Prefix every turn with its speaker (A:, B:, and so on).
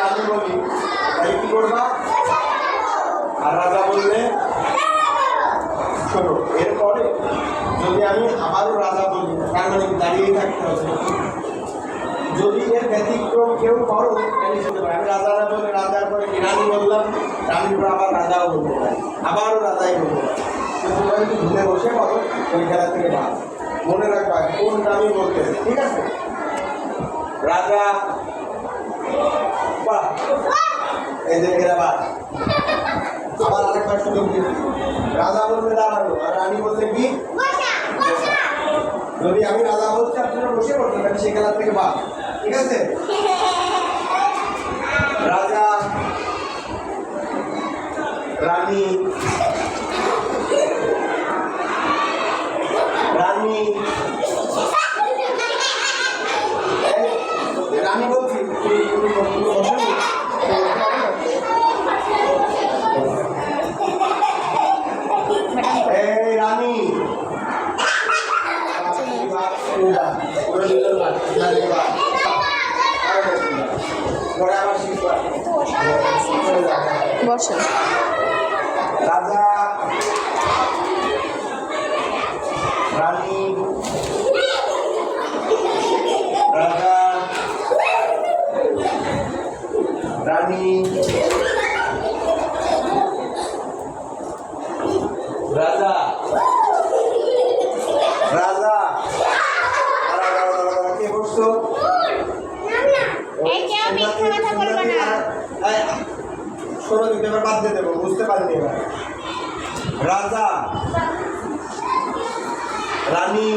A: আমি বলি? তাহলে কি করবা? আর রাজা বললে, শোনো, এরপরে যদি আমি আবারও রাজা বলি, তার মানে দাঁড়িয়ে থাকতে হবে? যদি এর ব্যতিক্রম কেউ করো, তাহলে শুনতে পারে আমি রাজা না বলে, রাজার পরে কি বললাম, রানীর আবার রাজাও বলতে পারি। আবারও রাজাই বলতে পারি। তোমরা একটু ঘুরে বসে পারো ওই খেলা থেকে বাদ। মনে রাখবা কোনটা আমি বলতেছি ঠিক আছে? রাজা বাহ। এই যে এরা আবার আরেকবার সুযোগ দিচ্ছি রাজা বলতে দাঁড়ানো আর রানী বলতে কি? যদি আমি রাজা বলছি আপনারা বসে পড়বেন আমি সেই খেলার থেকে বাদ ঠিক আছে? রাজা রানী রানী। রানী রানী
B: বসেন।
A: রাজা রানী রাজা রানী রাজা রাজা দাঁড়াও, দাঁড়াও, দাঁড়াও, দাঁড়াও, কে বসছো
C: এই কেউ মিথ্যা কথা বলবে না।
A: এই, শোনো দিতে এবার বাদ দিয়ে দেবো বুঝতে পারিনি এবার। রাজা রানী